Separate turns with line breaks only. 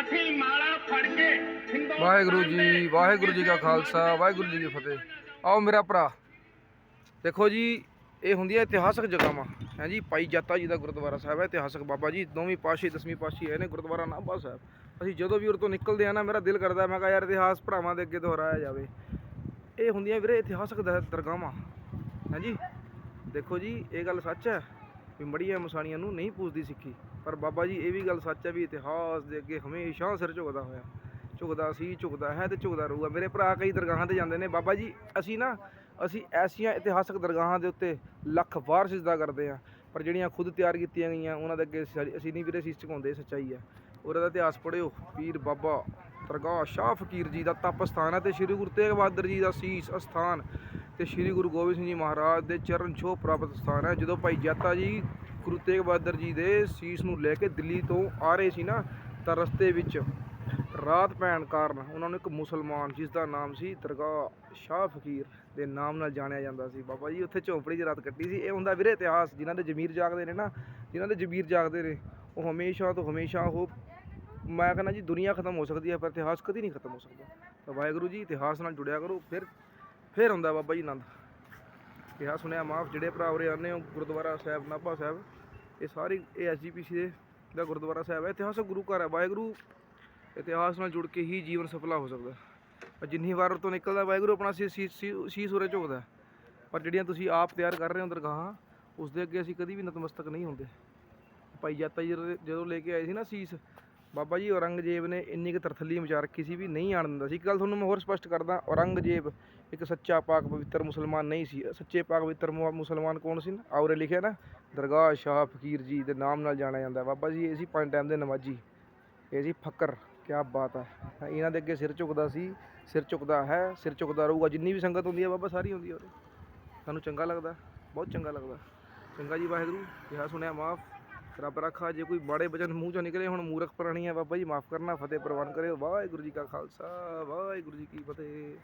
ਅਸੀਂ ਮਾਲਾ ਫੜ ਕੇ
ਵਾਹਿਗੁਰੂ ਜੀ ਵਾਹਿਗੁਰੂ ਜੀ ਕਾ ਖਾਲਸਾ ਵਾਹਿਗੁਰੂ ਜੀ ਕੀ ਫਤਿਹ। ਆਓ ਮੇਰਾ ਭਰਾ। ਦੇਖੋ ਜੀ ਇਹ ਹੁੰਦੀਆਂ ਇਤਿਹਾਸਕ ਜਗ੍ਹਾਵਾਂ। ਹੈ ਜੀ ਭਾਈ ਜਾਤਾ ਜੀ ਦਾ ਗੁਰਦੁਆਰਾ ਸਾਹਿਬ ਹੈ ਇਤਿਹਾਸਕ ਬਾਬਾ ਜੀ ਨੌਵੀਂ ਪਾਤਸ਼ਾਹੀ ਦਸਵੀਂ ਪਾਤਸ਼ਾਹੀ ਹੈ ਨੇ ਗੁਰਦੁਆਰਾ ਨਾਭਾ ਸਾਹਿਬ। ਅਸੀਂ ਜਦੋਂ ਵੀ ਉਰ ਤੋਂ ਨਿਕਲਦੇ ਆ ਨਾ ਮੇਰਾ ਦਿਲ ਕਰਦਾ ਮੈਂ ਕਹਾ ਯਾਰ ਇਤਿਹਾਸ ਭਰਾਵਾਂ ਦੇ ਅੱਗੇ ਦੁਹਰਾਇਆ ਜਾਵੇ। ਇਹ ਹੁੰਦੀਆਂ ਵੀਰੇ ਇਤਿਹਾਸਕ ਦਰ- ਦਰਗਾਹਾਂ ਹੈ ਜੀ ਦੇਖੋ ਜੀ ਇਹ ਗੱਲ ਸੱਚ ਹੈ। ਵੀ ਮੜੀਆਂ ਮਸਾਣੀਆਂ ਨੂੰ ਨਹੀਂ ਪੂਜਦੀ ਸਿੱਖੀ। ਪਰ ਬਾਬਾ ਜੀ, ਇਹ ਵੀ ਗੱਲ ਸੱਚ ਹੈ ਵੀ ਇਤਿਹਾਸ ਦੇ ਅੱਗੇ ਹਮੇਸ਼ਾ ਸਿਰ ਝੁਕਦਾ ਹੋਇਆ। ਝੁਕਦਾ ਸੀ, ਝੁਕਦਾ ਹੈ ਤੇ ਝੁਕਦਾ ਰਹੂਗਾ। ਮੇਰੇ ਭਰਾ ਕਈ ਦਰਗਾਹਾਂ ਤੇ ਜਾਂਦੇ ਨੇ। ਬਾਬਾ ਜੀ, ਅਸੀਂ ਨਾ, ਅਸੀਂ ਐਸੀਆਂ ਇਤਿਹਾਸਕ ਦਰਗਾਹਾਂ ਦੇ ਉੱਤੇ ਲੱਖ ਵਾਰ ਸਿਜਦਾ ਕਰਦੇ ਆ ਪਰ ਜਿਹੜੀਆਂ ਖੁਦ ਤਿਆਰ ਕੀਤੀਆਂ ਗਈਆਂ, ਉਹਨਾਂ ਦੇ ਅੱਗੇ ਅਸੀਂ ਨਹੀਂ ਵੀਰੇ ਸੀਸ ਝੁਕਾਉਂਦੇ ਸੱਚਾਈ ਹੈ। ਉਹਦਾ ਦਾ ਇਤਿਹਾਸ ਪੜ੍ਹਿਓ। ਪੀਰ ਬਾਬਾ ਦਰਗਾਹ ਸ਼ਾਹ ਫਕੀਰ ਜੀ ਦਾ ਤਪ ਸਥਾਨ ਹੈ ਤੇ ਸ੍ਰੀ ਗੁਰੂ ਤੇਗ ਬਹਾਦਰ ਜੀ ਦਾ ਸੀਸ ਅਸਥਾਨ। ਤੇ ਸ੍ਰੀ ਗੁਰੂ ਗੋਬਿੰਦ ਸਿੰਘ ਜੀ ਮਹਾਰਾਜ ਦੇ ਚਰਨ ਛੋਹ ਪ੍ਰਾਪਤ ਸਥਾਨ ਹੈ। ਜਦੋਂ ਭਾਈ ਜਾਤਾ ਜੀ ਗੁਰੂ ਤੇਗ ਬਹਾਦਰ ਜੀ ਦੇ ਸੀਸ ਨੂੰ ਲੈ ਕੇ ਦਿੱਲੀ ਤੋਂ ਆ ਰਹੇ ਸੀ ਨਾ, ਤਾਂ ਰਸਤੇ ਵਿੱਚ ਰਾਤ ਪੈਣ ਕਾਰਨ ਉਹਨਾਂ ਨੂੰ ਇੱਕ ਮੁਸਲਮਾਨ, ਜਿਸ ਦਾ ਨਾਮ ਸੀ ਦਰਗਾਹ ਸ਼ਾਹ ਫਕੀਰ ਦੇ ਨਾਮ ਨਾਲ ਜਾਣਿਆ ਜਾਂਦਾ ਸੀ। ਬਾਬਾ ਜੀ, ਉੱਥੇ ਝੌਂਪੜੀ 'ਚ ਰਾਤ ਕੱਟੀ ਸੀ। ਇਹ ਹੁੰਦਾ ਵੀਰੇ ਇਤਿਹਾਸ, ਜਿਨ੍ਹਾਂ ਦੇ ਜ਼ਮੀਰ ਜਾਗਦੇ ਨੇ ਨਾ, ਜਿਨ੍ਹਾਂ ਦੇ ਜ਼ਮੀਰ ਜਾਗਦੇ ਨੇ, ਉਹ ਹਮੇਸ਼ਾ ਤੋਂ ਹਮੇਸ਼ਾ ਉਹ, ਮੈਂ ਕਹਿੰਦਾ ਜੀ ਦੁਨੀਆ ਖਤਮ ਹੋ ਸਕਦੀ ਹੈ, ਪਰ ਇਤਿਹਾਸ ਕਦੀ ਨਹੀਂ ਖਤਮ ਹੋ ਸਕਦਾ। ਤਾਂ ਵਾਹਿਗੁਰੂ ਜੀ, ਇਤਿਹਾਸ ਨਾਲ ਜੁੜਿਆ ਕਰੋ, ਫਿਰ ਫਿਰ ਆਉਂਦਾ ਬਾਬਾ ਜੀ ਆਨੰਦ। ਕਿਹਾ ਸੁਣਿਆ ਮਾਫ ਜਿਹੜੇ ਭਰਾ ਉਰੇ ਆਉਂਦੇ ਹੋ, ਗੁਰਦੁਆਰਾ ਸਾਹਿਬ, ਨਾਭਾ ਸਾਹਿਬ, ਇਹ ਸਾਰੀ ਇਹ ਐਸਜੀਪੀਸੀ ਦੇ, ਦਾ ਗੁਰਦੁਆਰਾ ਸਾਹਿਬ ਹੈ। ਇਤਿਹਾਸਕ ਗੁਰੂ ਘਰ ਹੈ, ਵਾਹਿਗੁਰੂ ਇਤਿਹਾਸ ਨਾਲ ਜੁੜ ਕੇ ਹੀ ਜੀਵਨ ਸਫਲਾ ਹੋ ਸਕਦਾ ਪਰ ਜਿੰਨੀ ਵਾਰ ਤੋਂ ਨਿਕਲਦਾ ਵਾਹਿਗੁਰੂ ਆਪਣਾ ਸੀ ਸੀ ਸੂਰੇ ਝੁਕਦਾ ਪਰ ਜਿਹੜੀਆਂ ਤੁਸੀਂ ਆਪ ਤਿਆਰ ਕਰ ਰਹੇ ਹੋ ਦਰਗਾਹਾਂ ਉਸ ਦੇ ਅੱਗੇ ਅਸੀਂ ਕਦੀ ਵੀ ਨਤਮਸਤਕ ਨਹੀਂ ਹੁੰਦੇ। ਭਾਈ ਜਾਤਾ ਜੀ ਜਦੋਂ ਲੈ ਕੇ ਆਏ ਸੀ ਨਾ ਸੀਸ ਬਾਬਾ ਜੀ, ਔਰੰਗਜ਼ੇਬ ਨੇ ਇੰਨੀ ਕੁ ਤਰਥੱਲੀ ਮਚਾ ਰੱਖੀ ਸੀ ਵੀ ਨਹੀਂ ਆਣ ਦਿੰਦਾ ਸੀ। ਇੱਕ ਗੱਲ ਤੁਹਾਨੂੰ ਮੈਂ ਹੋਰ ਸਪਸ਼ਟ ਕਰਦਾ, ਔਰੰਗਜ਼ੇਬ ਇੱਕ ਸੱਚਾ ਪਾਕ ਪਵਿੱਤਰ ਮੁਸਲਮਾਨ ਨਹੀਂ ਸੀ। ਸੱਚੇ ਪਾਕ ਪਵਿੱਤਰ ਮੁਸਲਮਾਨ ਕੌਣ ਸੀ ਔਰੇ ਲਿਖਿਆ ਨਾ, ਦਰਗਾਹ ਸ਼ਾਹ ਫਕੀਰ ਜੀ ਦੇ ਨਾਮ ਨਾਲ ਜਾਣਿਆ ਜਾਂਦਾ। ਬਾਬਾ ਜੀ, ਇਹ ਸੀ ਪੰਜ ਟਾਈਮ ਦੇ ਨਮਾਜੀ। ਇਹ ਸੀ ਫਕਰ, ਕਿਆ ਬਾਤ ਹੈ ਇਹਨਾਂ ਦੇ ਅੱਗੇ ਸਿਰ ਝੁਕਦਾ ਸੀ, ਸਿਰ ਝੁਕਦਾ ਹੈ, ਸਿਰ ਝੁਕਦਾ ਰਹੂਗਾ। ਜਿੰਨੀ ਵੀ ਸੰਗਤ ਹੁੰਦੀ ਹੈ ਬਾਬਾ, ਸਾਰੀ ਹੁੰਦੀ ਹੈ ਉਰੇ। ਸਾਨੂੰ ਚੰਗਾ ਲੱਗਦਾ, ਬਹੁਤ ਚੰਗਾ ਲੱਗਦਾ। ਚੰਗਾ ਜੀ, ਵਾਹਿਗੁਰੂ। ਕਿਹਾ ਸੁਣਿਆ, ਮਾਫ। ਰੱਬ ਰੱਖਾ, ਜੇ ਕੋਈ ਬਾੜੇ ਬਚਨ ਮੂੰਹ ਚੋਂ ਨਿਕਲੇ, ਹੁਣ ਮੂਰਖ ਪ੍ਰਾਣੀ ਹੈ ਬਾਬਾ ਜੀ, ਮਾਫ ਕਰਨਾ, ਫਤਿਹ ਪ੍ਰਵਾਨ ਕਰਿਓ। ਵਾਹਿਗੁਰੂ ਜੀ ਕਾ ਖਾਲਸਾ, ਵਾਹਿਗੁਰੂ ਜੀ ਕੀ ਫਤਿਹ।